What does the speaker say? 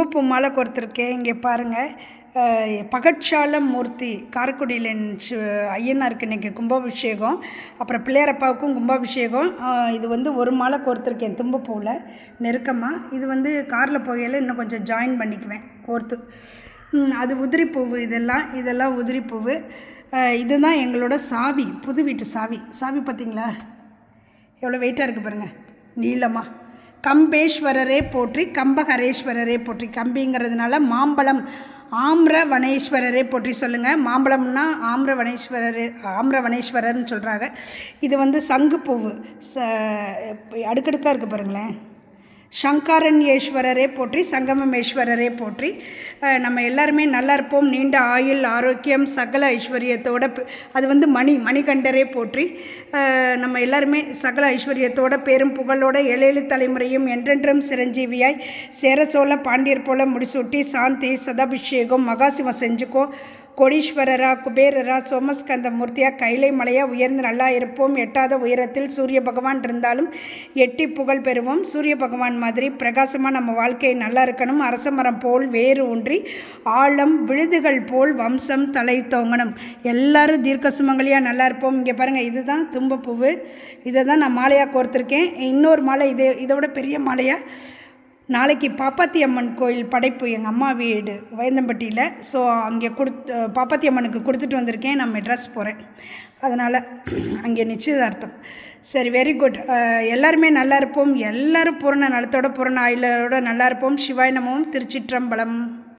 பூ மாலை கொடுத்துருக்கேன் இங்கே பாருங்கள் பகட்சால மூர்த்தி காரைக்குடியில் ஐயனாருக்கு இன்றைக்கி கும்பாபிஷேகம். அப்புறம் பிள்ளையாரப்பாவுக்கும் கும்பாபிஷேகம். இது வந்து ஒரு மாலை கோர்த்துருக்கேன் தும்பப்பூவில் நெருக்கமாக இது வந்து காரில் போகையில் இன்னும் கொஞ்சம் ஜாயின் பண்ணிக்குவேன் கோர்த்து. அது உதிரிப்பூவு இதெல்லாம் இதெல்லாம் உதிரிப்பூவு. இதுதான் எங்களோட சாவி புது வீட்டு சாவி. சாவி பார்த்தீங்களா? எவ்வளோ வெயிட்டாக இருக்குது பாருங்கள் நீளமாக கம்பேஸ்வரரே போற்றி கம்பஹரேஸ்வரரே போற்றி. கம்பிங்கிறதுனால மாம்பழம் ஆம்ரவனேஸ்வரரே போற்றி சொல்லுங்கள் மாம்பழம்னா ஆம்ர வனேஸ்வரர் சொல்கிறாங்க இது வந்து சங்குப்பூவு. ச அடுக்கடுக்காக இருக்குது பாருங்களேன். சங்கரண்யேஸ்வரரே போற்றி சங்கமமேஸ்வரரே போற்றி. நம்ம எல்லாருமே நல்லா இருப்போம். நீண்ட ஆயுள் ஆரோக்கியம் சகல ஐஸ்வர்யத்தோட அது வந்து மணி மணிகண்டரே போற்றி. நம்ம எல்லாருமே சகல ஐஸ்வர்யத்தோட பேரும் புகழோட ஏழேழு தலைமுறையும் என்றென்றும் சிரஞ்சீவியாய் சேர சோழ பாண்டியர் போல முடிசூட்டி சாந்தி சதாபிஷேகம் மகாசிவம் செஞ்சுக்கோ. கோடீஸ்வரரா குபேரரா சோமஸ்கந்த மூர்த்தியா கைலை மலையா உயர்ந்து நல்லா இருப்போம். எட்டாத உயரத்தில் சூரிய பகவான் இருந்தாலும் எட்டி புகழ் பெறுவோம். சூரிய பகவான் மாதிரி பிரகாசமாக நம்ம வாழ்க்கை நல்லா இருக்கணும். அரச மரம் போல் வேறு ஊன்றி ஆழம் விழுதுகள் போல் வம்சம் தலை தோங்கணும். எல்லாரும் தீர்க்க சுமங்கலியாக நல்லா இருப்போம். இங்கே பாருங்கள் இதுதான் தும்பப்பூவு இதை தான் நான் மாலையாக கோர்த்துருக்கேன். இன்னொரு மாலை இது இதை விட பெரிய மாலையாக நாளைக்கு பாப்பாத்தி அம்மன் கோயில் படைப்பு எங்கள் அம்மா வீடு வயந்தம்பட்டியில். ஸோ அங்கே கொடுத்து பாப்பாத்தி அம்மனுக்கு கொடுத்துட்டு வந்திருக்கேன். நான் மெட்ராஸ் போகிறேன் அதனால் அங்கே நிச்சயதார்த்தம். சரி வெரி குட் எல்லாருமே நல்லா இருப்போம். எல்லோரும் பூரண நலத்தோட பூரண ஆயுளோட நல்லா இருப்போம். சிவாய் நமவும் திருச்சிற்றம்பலம்.